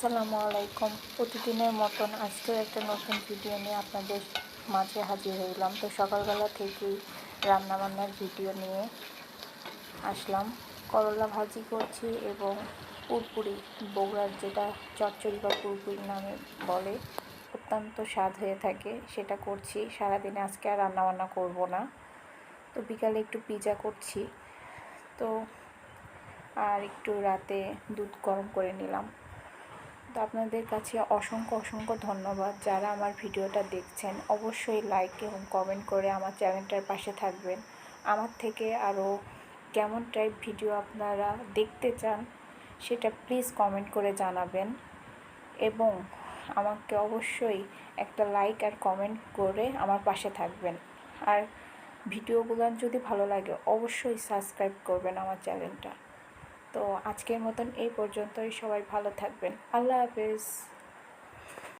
আসসালামু আলাইকুম। প্রতিদিনের মতন আজকেও একটা নতুন ভিডিও নিয়ে আপনাদের মাঝে হাজির হইলাম। তো সকালবেলা থেকেই রান্নাবান্নার ভিডিও নিয়ে আসলাম। করলা ভাজি করছি এবং পুরপুরি, বগুড়ার যেটা চচ্চড়ি বা পুরপুরি নামে বলে, অত্যন্ত স্বাদ হয়ে থাকে, সেটা করছি। সারাদিনে আজকে আর রান্নাবান্না করব না। তো বিকালে একটু পিজা করছি। তো আর একটু রাতে দুধ গরম করে নিলাম। তো আপনাদের কাছে অসংখ্য অসংখ্য ধন্যবাদ যারা আমার ভিডিওটা দেখছেন। অবশ্যই লাইক এবং কমেন্ট করে আমার চ্যানেলটার পাশে থাকবেন। আমার থেকে আরও কেমন টাইপ ভিডিও আপনারা দেখতে চান, সেটা প্লিজ কমেন্ট করে জানাবেন। এবং আমাকে অবশ্যই একটা লাইক আর কমেন্ট করে আমার পাশে থাকবেন। আর ভিডিওগুলো যদি ভালো লাগে, অবশ্যই সাবস্ক্রাইব করবেন আমার চ্যানেলটা। তো আজকের মতন এই পর্যন্তই। সবাই ভালো থাকবেন। আল্লাহ হাফেজ।